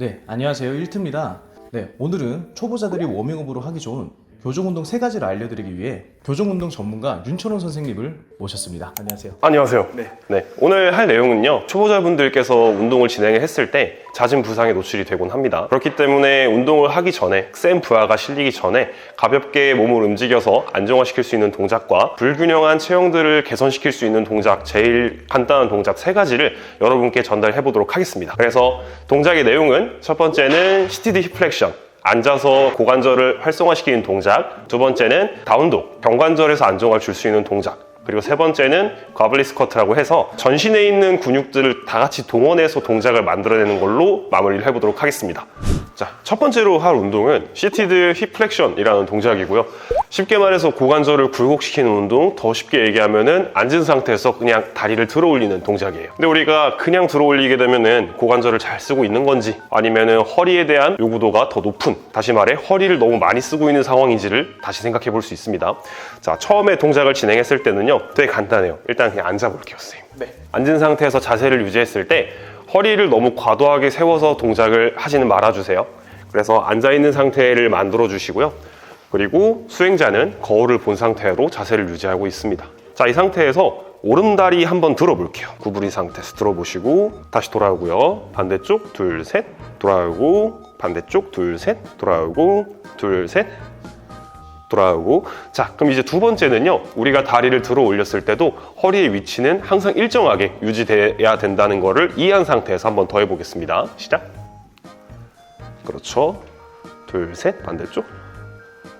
네, 안녕하세요. 1트입니다. 네, 오늘은 초보자들이 워밍업으로 하기 좋은 교정운동 세 가지를 알려드리기 위해 교정운동 전문가 윤철원 선생님을 모셨습니다. 안녕하세요. 안녕하세요. 네. 오늘 할 내용은요. 초보자분들께서 운동을 진행을 했을 때 잦은 부상에 노출이 되곤 합니다. 그렇기 때문에 운동을 하기 전에 센 부하가 실리기 전에 가볍게 몸을 움직여서 안정화시킬 수 있는 동작과 불균형한 체형들을 개선시킬 수 있는 동작, 제일 간단한 동작 세 가지를 여러분께 전달해 보도록 하겠습니다. 그래서 동작의 내용은 첫 번째는 시티드 힙플렉션. 앉아서 고관절을 활성화시키는 동작. 두 번째는 다운독. 경관절에서 안정화를 줄수 있는 동작. 그리고 세 번째는 과블리 스쿼트라고 해서 전신에 있는 근육들을 다 같이 동원해서 동작을 만들어내는 걸로 마무리를 해보도록 하겠습니다. 자, 첫 번째로 할 운동은 시티드 힙 플렉션이라는 동작이고요. 쉽게 말해서 고관절을 굴곡시키는 운동, 더 쉽게 얘기하면은 앉은 상태에서 그냥 다리를 들어 올리는 동작이에요. 근데 우리가 그냥 들어 올리게 되면은 고관절을 잘 쓰고 있는 건지 아니면은 허리에 대한 요구도가 더 높은, 다시 말해 허리를 너무 많이 쓰고 있는 상황인지를 다시 생각해 볼 수 있습니다. 자, 처음에 동작을 진행했을 때는요, 되게 간단해요. 일단 그냥 앉아 볼게요, 선생님. 네. 앉은 상태에서 자세를 유지했을 때 허리를 너무 과도하게 세워서 동작을 하지는 말아주세요. 그래서 앉아있는 상태를 만들어 주시고요. 그리고 수행자는 거울을 본 상태로 자세를 유지하고 있습니다. 자, 이 상태에서 오른다리 한번 들어볼게요. 구부린 상태에서 들어보시고 다시 돌아오고요. 반대쪽 둘, 셋, 돌아오고 반대쪽 둘, 셋, 돌아오고 둘, 셋, 돌아오고 자 그럼 이제 두 번째는요 우리가 다리를 들어 올렸을 때도 허리의 위치는 항상 일정하게 유지돼야 된다는 거를 이해한 상태에서 한번 더 해보겠습니다 시작 그렇죠 둘 셋 반대쪽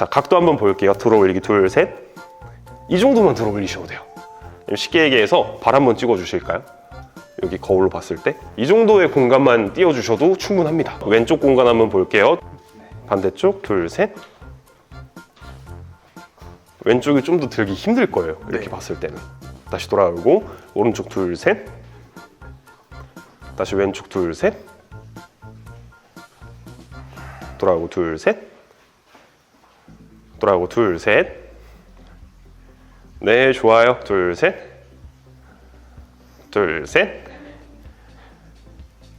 자, 각도 한번 볼게요. 들어 올리기 둘, 셋. 이 정도만 들어 올리셔도 돼요. 쉽게 얘기해서 발 한번 찍어 주실까요? 여기 거울로 봤을 때 이 정도의 공간만 띄워주셔도 충분합니다. 왼쪽 공간 한번 볼게요. 반대쪽 둘, 셋. 왼쪽이 좀 더 들기 힘들 거예요. 이렇게 네. 봤을 때는. 다시 돌아오고 오른쪽 둘, 셋. 다시 왼쪽 둘, 셋. 돌아오고 둘, 셋. 돌아오고 둘, 셋. 네, 좋아요. 둘, 셋. 둘, 셋.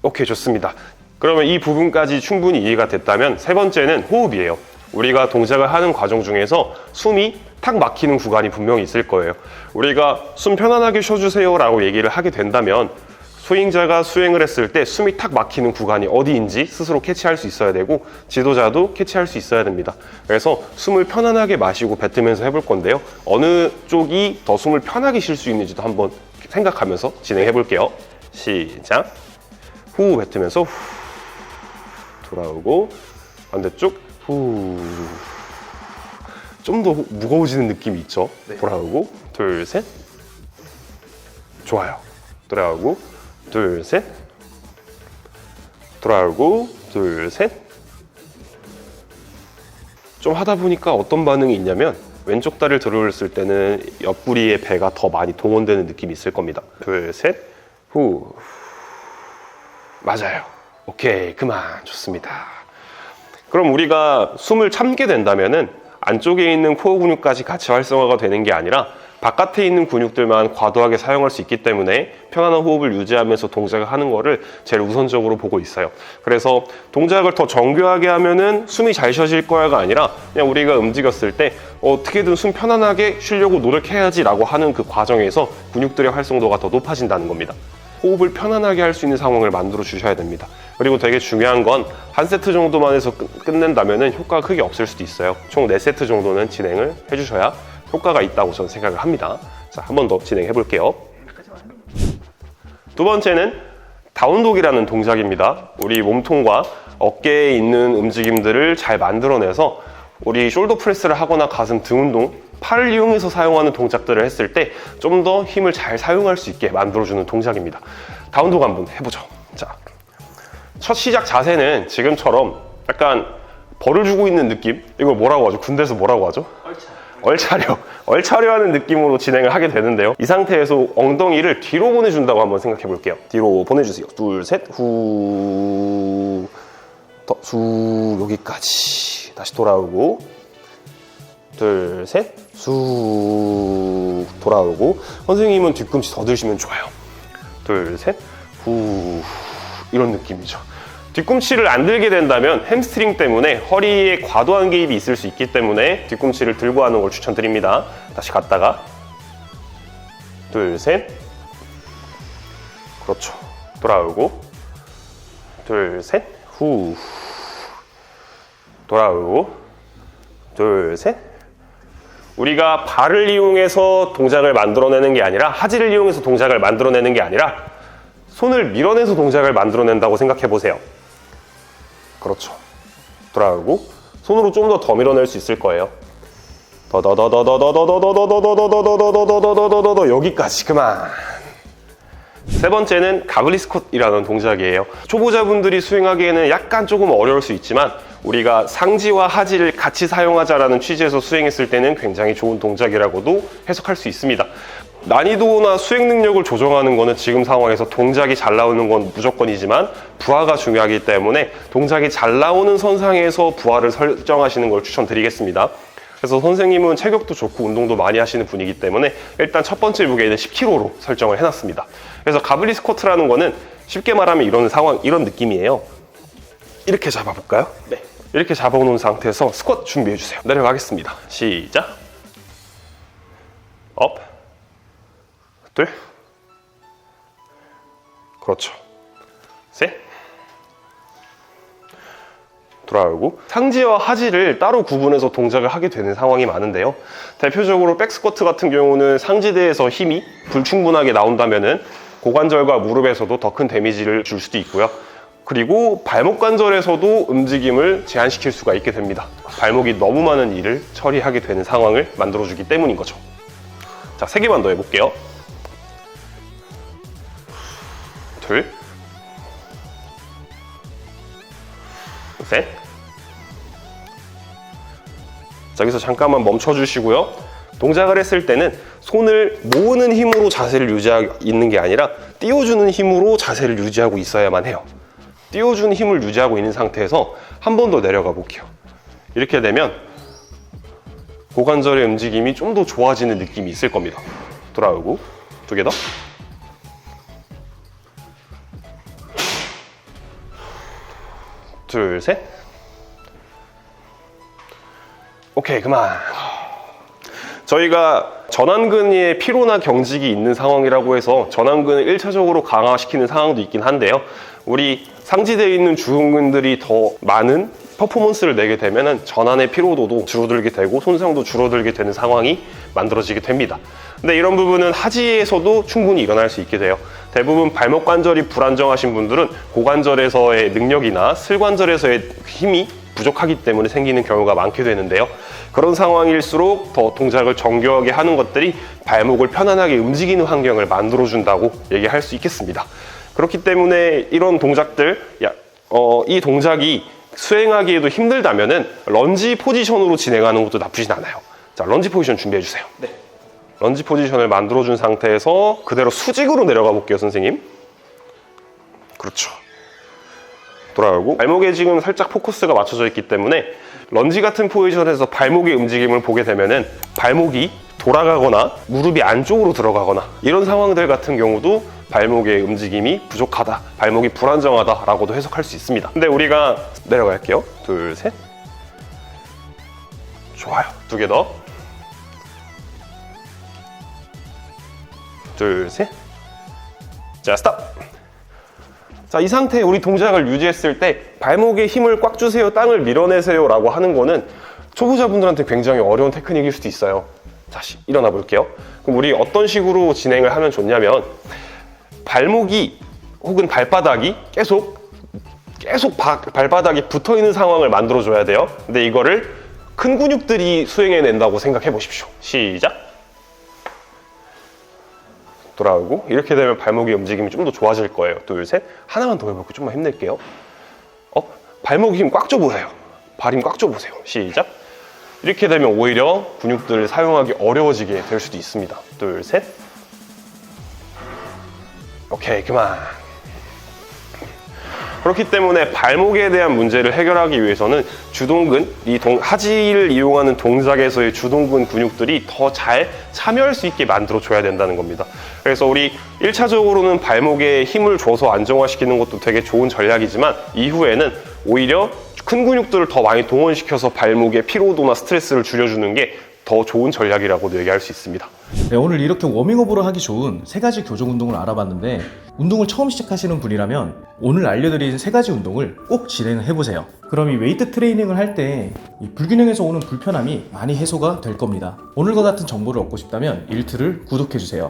오케이, 좋습니다. 그러면 이 부분까지 충분히 이해가 됐다면 세 번째는 호흡이에요. 우리가 동작을 하는 과정 중에서 숨이 탁 막히는 구간이 분명히 있을 거예요. 우리가 숨 편안하게 쉬어주세요 라고 얘기를 하게 된다면 수행자가 수행을 했을 때 숨이 탁 막히는 구간이 어디인지 스스로 캐치할 수 있어야 되고 지도자도 캐치할 수 있어야 됩니다. 그래서 숨을 편안하게 마시고 뱉으면서 해볼 건데요. 어느 쪽이 더 숨을 편하게 쉴 수 있는지도 한번 생각하면서 진행해 볼게요. 시작. 후 뱉으면서 후 돌아오고 반대쪽 후. 좀 더 무거워지는 느낌이 있죠. 네. 돌아오고 둘, 셋. 좋아요. 돌아오고 둘, 셋. 돌아오고 둘, 셋. 좀 하다 보니까 어떤 반응이 있냐면 왼쪽 다리를 들어올렸을 때는 옆구리의 배가 더 많이 동원되는 느낌이 있을 겁니다. 둘, 셋. 후. 맞아요. 오케이. 그만. 좋습니다. 그럼 우리가 숨을 참게 된다면은 안쪽에 있는 코어 근육까지 같이 활성화가 되는 게 아니라 바깥에 있는 근육들만 과도하게 사용할 수 있기 때문에 편안한 호흡을 유지하면서 동작을 하는 거를 제일 우선적으로 보고 있어요. 그래서 동작을 더 정교하게 하면은 숨이 잘 쉬어질 거야가 아니라 그냥 우리가 움직였을 때 어떻게든 숨 편안하게 쉬려고 노력해야지라고 하는 그 과정에서 근육들의 활성도가 더 높아진다는 겁니다. 호흡을 편안하게 할 수 있는 상황을 만들어 주셔야 됩니다. 그리고 되게 중요한 건 한 세트 정도만 해서 끝- 끝낸다면 효과가 크게 없을 수도 있어요. 총 4세트 정도는 진행을 해주셔야 효과가 있다고 저는 생각을 합니다. 자, 한 번 더 진행해 볼게요. 두 번째는 다운독이라는 동작입니다. 우리 몸통과 어깨에 있는 움직임들을 잘 만들어내서 우리 숄더 프레스를 하거나 가슴 등 운동, 팔을 이용해서 사용하는 동작들을 했을 때 좀 더 힘을 잘 사용할 수 있게 만들어주는 동작입니다. 다운독 한번 해보죠. 자, 첫 시작 자세는 지금처럼 약간 벌을 주고 있는 느낌? 이걸 뭐라고 하죠? 군대에서 뭐라고 하죠? 얼차. 얼차려, 얼차려 하는 느낌으로 진행을 하게 되는데요. 이 상태에서 엉덩이를 뒤로 보내준다고 한번 생각해 볼게요. 뒤로 보내주세요. 둘, 셋, 후, 더, 수, 여기까지. 다시 돌아오고, 둘셋쑥 돌아오고. 선생님은 뒤꿈치 더 들시면 좋아요. 둘, 셋, 후, 이런 느낌이죠. 뒤꿈치를 안 들게 된다면 햄스트링 때문에 허리에 과도한 개입이 있을 수 있기 때문에 뒤꿈치를 들고 하는 걸 추천드립니다. 다시 갔다가 둘, 셋 그렇죠. 돌아오고 둘, 셋 후. 돌아오고 둘, 셋 우리가 발을 이용해서 동작을 만들어내는 게 아니라 하지를 이용해서 동작을 만들어내는 게 아니라 손을 밀어내서 동작을 만들어낸다고 생각해 보세요. 그렇죠. 돌아가고 손으로 좀 더 더 밀어낼 수 있을 거예요. 더더더더더더더더더더더더더더더더더더 여기까지 그만. 세 번째는 가블리 스콧이라는 동작이에요. 초보자분들이 수행하기에는 약간 조금 어려울 수 있지만 우리가 상지와 하지를 같이 사용하자라는 취지에서 수행했을 때는 굉장히 좋은 동작이라고도 해석할 수 있습니다. 난이도나 수행 능력을 조정하는 거는 지금 상황에서 동작이 잘 나오는 건 무조건이지만 부하가 중요하기 때문에 동작이 잘 나오는 선상에서 부하를 설정하시는 걸 추천드리겠습니다. 그래서 선생님은 체격도 좋고 운동도 많이 하시는 분이기 때문에 일단 첫 번째 무게는 10kg로 설정을 해놨습니다. 그래서 가블리 스쿼트라는 거는 쉽게 말하면 이런 상황, 이런 느낌이에요. 이렇게 잡아볼까요? 네. 이렇게 잡아놓은 상태에서 스쿼트 준비해주세요. 내려가겠습니다. 시작. 업. 둘. 그렇죠. 셋. 돌아오고 상지와 하지를 따로 구분해서 동작을 하게 되는 상황이 많은데요. 대표적으로 백스쿼트 같은 경우는 상지대에서 힘이 불충분하게 나온다면은 고관절과 무릎에서도 더 큰 데미지를 줄 수도 있고요. 그리고 발목 관절에서도 움직임을 제한시킬 수가 있게 됩니다. 발목이 너무 많은 일을 처리하게 되는 상황을 만들어 주기 때문인 거죠. 자, 세 개만 더 해볼게요. 둘, 셋. 자, 여기서 잠깐만 멈춰주시고요. 동작을 했을 때는 손을 모으는 힘으로 자세를 유지하고 있는 게 아니라 띄워주는 힘으로 자세를 유지하고 있어야만 해요. 띄워주는 힘을 유지하고 있는 상태에서 한 번 더 내려가 볼게요. 이렇게 되면 고관절의 움직임이 좀 더 좋아지는 느낌이 있을 겁니다. 돌아오고 두 개 더. 둘, 셋. 오케이, 그만. 저희가 전완근의 피로나 경직이 있는 상황이라고 해서 전완근을 1차적으로 강화시키는 상황도 있긴 한데요. 우리 상지대에 있는 주근근들이 더 많은 퍼포먼스를 내게 되면 전완의 피로도도 줄어들게 되고 손상도 줄어들게 되는 상황이 만들어지게 됩니다. 근데 이런 부분은 하지에서도 충분히 일어날 수 있게 돼요. 대부분 발목 관절이 불안정하신 분들은 고관절에서의 능력이나 슬관절에서의 힘이 부족하기 때문에 생기는 경우가 많게 되는데요. 그런 상황일수록 더 동작을 정교하게 하는 것들이 발목을 편안하게 움직이는 환경을 만들어준다고 얘기할 수 있겠습니다. 그렇기 때문에 이런 동작들, 야, 어, 이 동작이 수행하기에도 힘들다면은 런지 포지션으로 진행하는 것도 나쁘진 않아요. 자, 런지 포지션 준비해 주세요. 런지 포지션을 만들어준 상태에서 그대로 수직으로 내려가 볼게요, 선생님. 그렇죠. 돌아가고 발목에 지금 살짝 포커스가 맞춰져 있기 때문에 런지 같은 포지션에서 발목의 움직임을 보게 되면은 발목이 돌아가거나 무릎이 안쪽으로 들어가거나 이런 상황들 같은 경우도 발목의 움직임이 부족하다, 발목이 불안정하다 라고도 해석할 수 있습니다. 근데 우리가 내려갈게요. 둘, 셋. 좋아요. 두 개 더. 둘, 셋. 자, 스탑. 자, 이 상태에 우리 동작을 유지했을 때 발목에 힘을 꽉 주세요, 땅을 밀어내세요 라고 하는 거는 초보자분들한테 굉장히 어려운 테크닉일 수도 있어요. 다시 일어나 볼게요. 그럼 우리 어떤 식으로 진행을 하면 좋냐면 발목이 혹은 발바닥이 계속 계속 바- 발바닥이 붙어 있는 상황을 만들어 줘야 돼요. 근데 이거를 큰 근육들이 수행해 낸다고 생각해 보십시오. 시작. 돌아오고 이렇게 되면 발목의 움직임이 좀 더 좋아질 거예요. 둘, 셋. 하나만 더 해볼게요. 좀만 힘낼게요. 발목 힘 꽉 줘보세요. 발 힘 꽉 줘보세요. 시작. 이렇게 되면 오히려 근육들을 사용하기 어려워지게 될 수도 있습니다. 둘, 셋. 오케이, 그만. 그렇기 때문에 발목에 대한 문제를 해결하기 위해서는 주동근, 이 동, 하지를 이용하는 동작에서의 주동근 근육들이 더 잘 참여할 수 있게 만들어 줘야 된다는 겁니다. 그래서 우리 1차적으로는 발목에 힘을 줘서 안정화시키는 것도 되게 좋은 전략이지만 이후에는 오히려 큰 근육들을 더 많이 동원시켜서 발목의 피로도나 스트레스를 줄여주는 게 더 좋은 전략이라고도 얘기할 수 있습니다. 네, 오늘 이렇게 워밍업으로 하기 좋은 세 가지 교정 운동을 알아봤는데 운동을 처음 시작하시는 분이라면 오늘 알려드린 세 가지 운동을 꼭 진행을 해보세요. 그럼 이 웨이트 트레이닝을 할때이 불균형에서 오는 불편함이 많이 해소가 될 겁니다. 오늘과 같은 정보를 얻고 싶다면 일트를 구독해 주세요.